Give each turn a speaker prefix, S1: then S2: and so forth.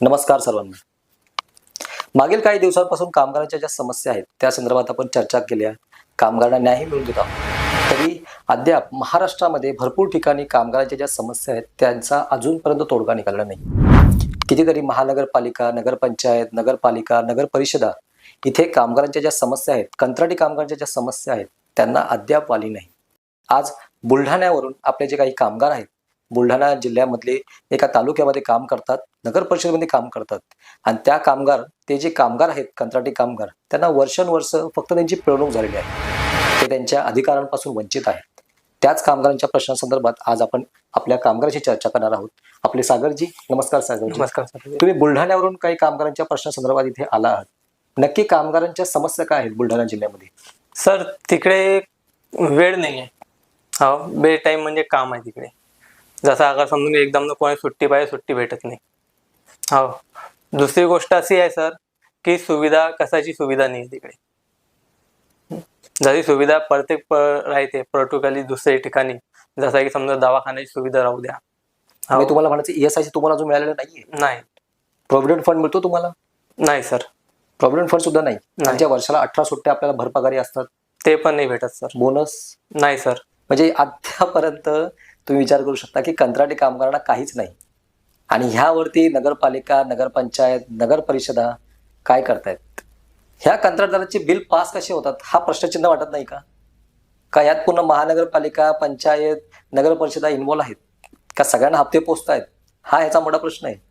S1: नमस्कार सर्वांना. मागील काही दिवसांपासून कामगारांच्या ज्या समस्या आहेत त्या संदर्भात आपण चर्चा केल्या कामगारांना न्याय मिळवून देत आहोत. तरी अद्याप महाराष्ट्रामध्ये भरपूर ठिकाणी कामगारांच्या ज्या समस्या आहेत त्यांचा अजूनपर्यंत तोडगा निघाला नाही. कितीतरी महानगरपालिका नगरपंचायत नगरपालिका नगर परिषदा इथे कामगारांच्या ज्या समस्या आहेत कंत्राटी कामगारांच्या ज्या समस्या आहेत त्यांना अद्याप आली नाही. आज बुलढाण्यावरून आपले जे काही कामगार आहेत बुलढाणा जिल्ह्यामधले एका तालुक्यामध्ये काम करतात नगर परिषदेमध्ये काम करतात. आणि त्या कामगार ते जे कामगार आहेत कंत्राटी कामगार त्यांना वर्षानुवर्ष फक्त त्यांची पिळवणूक झालेली आहे. ते त्यांच्या अधिकारांपासून वंचित आहेत. त्याच कामगारांच्या प्रश्नांसंदर्भात आज आपण आपल्या कामगाराशी चर्चा करणार आहोत. आपले सागरजी नमस्कार सागरजी.
S2: नमस्कार
S1: तुम्ही बुलढाण्यावरून काही कामगारांच्या प्रश्नासंदर्भात इथे आला आहात. नक्की कामगारांच्या समस्या काय आहेत बुलढाणा जिल्ह्यामध्ये?
S2: सर तिकडे वेळ नाही आहे हो बे टाइम म्हणजे काम आहे तिकडे. जसं अगर समजून एकदम कोणी सुट्टी पाहिजे सुट्टी भेटत नाही. हो. दुसरी गोष्ट अशी आहे सर की सुविधा कशाची सुविधा नाही आहे तिकडे. जशी सुविधा प्रत्येक प राहते पर्टिक्युलरली दुसऱ्या ठिकाणी. जसं की समजा दवाखान्याची सुविधा राहू द्या. हो.
S1: मी तुम्हाला म्हणायचं ईएसआय तुम्हाला अजून मिळालेलं नाहीये.
S2: नाही.
S1: प्रॉव्हिडंट फंड मिळतो तुम्हाला?
S2: नाही सर.
S1: प्रॉव्हिडंट फंड सुद्धा नाही. त्यांच्या वर्षाला अठरा सुट्ट्या आपल्याला भरपगारी असतात.
S2: ते पण नाही भेटत सर.
S1: बोनस
S2: नाही सर.
S1: म्हणजे अद्यापर्यंत तुम्ही विचार करू शकता की कंत्राटी कामगारांना काहीच नाही. आणि ह्यावरती नगरपालिका नगरपंचायत नगर परिषदा काय करतायत? ह्या कंत्राटदाराचे बिल पास कसे होतात? हा प्रश्नचिन्ह वाटत नाही का? का यात पूर्ण महानगरपालिका पंचायत नगर परिषदा इन्व्हॉल्व आहेत? का सगळ्यांना हप्ते पोचत आहेत हा ह्याचा मोठा प्रश्न आहे.